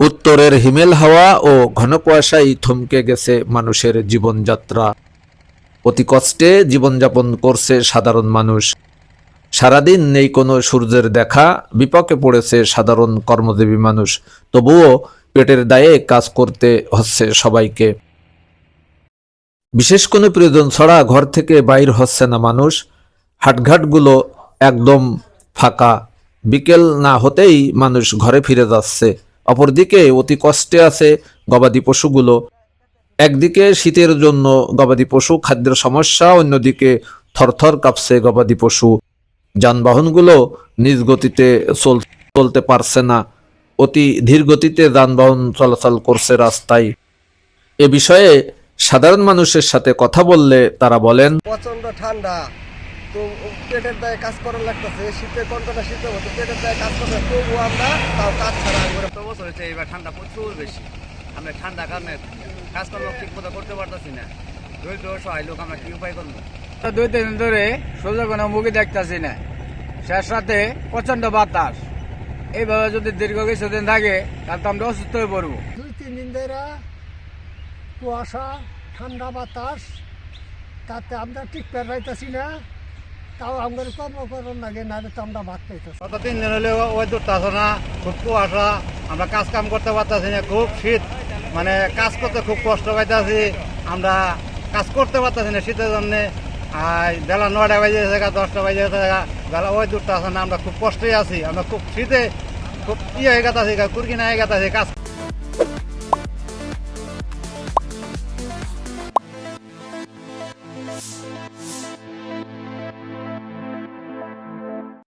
উত্তরের হিমেল হাওয়া ও ঘন কুয়াশায় থমকে গেছে মানুষের জীবনযাত্রা। অতি কষ্টে জীবনযাপন করছে সাধারণ মানুষ। সারাদিন নেই কোনো সূর্যের দেখা, বিপাকে পড়েছে সাধারণ কর্মজীবী মানুষ। তবুও পেটের দায়ে কাজ করতে হচ্ছে সবাইকে। বিশেষ কোনো প্রয়োজন ছাড়া ঘর থেকে বাইর হচ্ছে না মানুষ। হাটঘাটগুলো একদম ফাঁকা। বিকেল না হতেই মানুষ ঘরে ফিরে যাচ্ছে। অপরদিকে অতি কষ্টে আছে গবাদি পশুগুলো। একদিকে শীতের জন্য গবাদি পশু খাদ্যের সমস্যা, অন্যদিকে থরথর কাঁপছে গবাদি পশু। যানবাহনগুলো নিজ গতিতে চল- চলতে পারছে না। অতি ধীর গতিতে যানবাহন চলাচল করছে রাস্তায়। এ বিষয়ে সাধারণ মানুষের সাথে কথা বললে তারা বলেন প্রচণ্ড ঠান্ডা। তো পেটের দায়ে কাজ করার লাগতেছে শীতের কনকটা শীতের মতো পেটের দায়ে কাজ করতে তবু আমরা তাও কাজ ছাড়া করে বছর হচ্ছে এবার ঠান্ডা প্রচুর বেশি। আমরা ঠান্ডা কারণে কাজকর্ম ঠিক মতো করতে পারতেছি না। দরিদ্র সহায় লোক আমরা কি উপায় করব? দুই তিন দিন ধরে সোজা কোনো মুভি দেখতেছি না। শেষ রাতে প্রচণ্ড বাতাস। এইভাবে যদি দীর্ঘ কিছুদিন থাকে তাহলে তো আমরা অসুস্থ হয়ে পড়ব। দুই তিন দিন ধরে কুয়াশা ঠান্ডা বাতাস তাতে আমরা ঠিক পাইতেছি না। তাও আমাদের কর্মকরণ না আমরা পাইতেছি গত তিন দিন হলে ওই দূরটা আছে না, খুব কুয়াশা, আমরা কাজ কাম করতে পারতেছি না, খুব শীত। মানে কাজ করতে খুব কষ্ট পাইতেছি, আমরা কাজ করতে পারতেছি না শীতের জন্য। আর বেলা নয়টা বাজে থাকা দশটা বাজে থাকা বেলা ওই দূরটা আছে না, আমরা খুব কষ্টই আছি, আমরা খুব শীতে খুব ইয়ে হয়ে গেতাছি কুরকিনা হয়ে গেতাছি কাজ